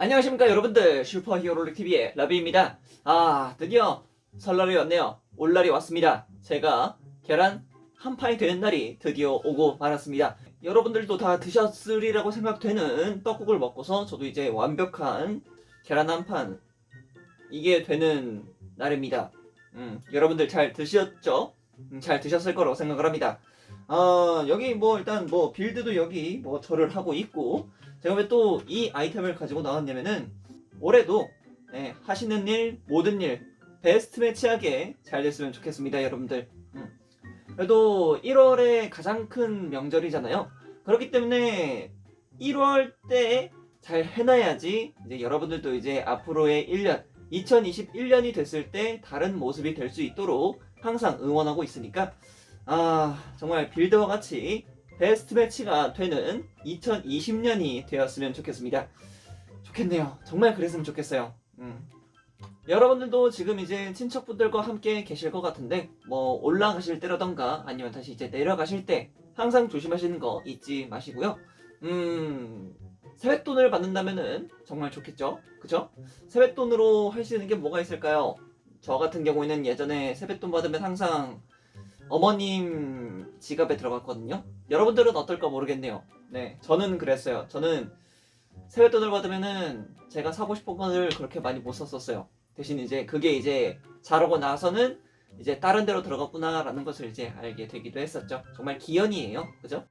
안녕하십니까 여러분들 슈퍼 히어로릭 TV의 라비입니다. 아 드디어 설날이 왔네요. 올 날이 왔습니다. 제가 계란 한 판이 되는 날이 드디어 오고 말았습니다. 여러분들도 다 드셨으리라고 생각되는 떡국을 먹고서 저도 이제 완벽한 계란 한 판 이게 되는 날입니다. 음, 여러분들 잘 드셨죠? 음, 잘 드셨을 거라고 생각을 합니다. 아 여기 뭐 일단 뭐 빌드도 여기 뭐 절을 하고 있고 제가 왜 또 이 아이템을 가지고 나왔냐면은 올해도 예, 하시는 일 모든 일 베스트 매치하게 잘 됐으면 좋겠습니다 여러분들 음. 그래도 1월에 가장 큰 명절이잖아요 그렇기 때문에 1월 때 잘 해놔야지 이제 여러분들도 이제 앞으로의 1년 2021년이 됐을 때 다른 모습이 될 수 있도록 항상 응원하고 있으니까 아 정말 빌드와 같이 베스트 매치가 되는 2020년이 되었으면 좋겠습니다. 좋겠네요. 정말 그랬으면 좋겠어요. 음. 여러분들도 지금 이제 친척분들과 함께 계실 것 같은데 뭐 올라가실 때라던가 아니면 다시 이제 내려가실 때 항상 조심하시는 거 잊지 마시고요. 음 세뱃돈을 받는다면은 정말 좋겠죠, 그죠? 세뱃돈으로 할 수 있는 게 뭐가 있을까요? 저 같은 경우에는 예전에 세뱃돈 받으면 항상 어머님 지갑에 들어갔거든요. 여러분들은 어떨까 모르겠네요. 네, 저는 그랬어요. 저는 세뱃돈을 받으면은 제가 사고 싶은 거를 그렇게 많이 못 샀었어요. 대신 이제 그게 이제 자라고 나서는 이제 다른 데로 들어갔구나라는 것을 이제 알게 되기도 했었죠. 정말 기연이에요. 그죠?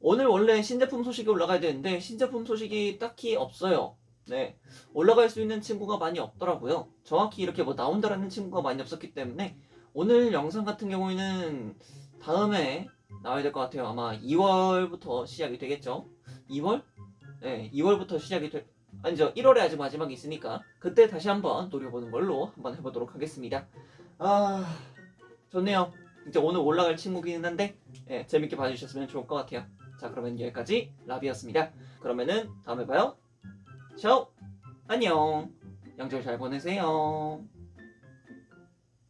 오늘 원래 신제품 소식이 올라가야 되는데 신제품 소식이 딱히 없어요. 네. 올라갈 수 있는 친구가 많이 없더라고요. 정확히 이렇게 뭐 나온다라는 친구가 많이 없었기 때문에 오늘 영상 같은 경우에는 다음에 나와야 될 것 같아요. 아마 2월부터 시작이 되겠죠. 2월? 네, 2월부터 시작이 될, 아니죠. 1월에 아직 마지막이 있으니까 그때 다시 한번 노려보는 걸로 한번 해보도록 하겠습니다. 아, 좋네요. 이제 오늘 올라갈 친구기는 한데 예, 재밌게 봐주셨으면 좋을 것 같아요. 자, 그러면 여기까지 라비였습니다. 그러면은 다음에 봐요. 샤오! 안녕! 명절 잘 보내세요.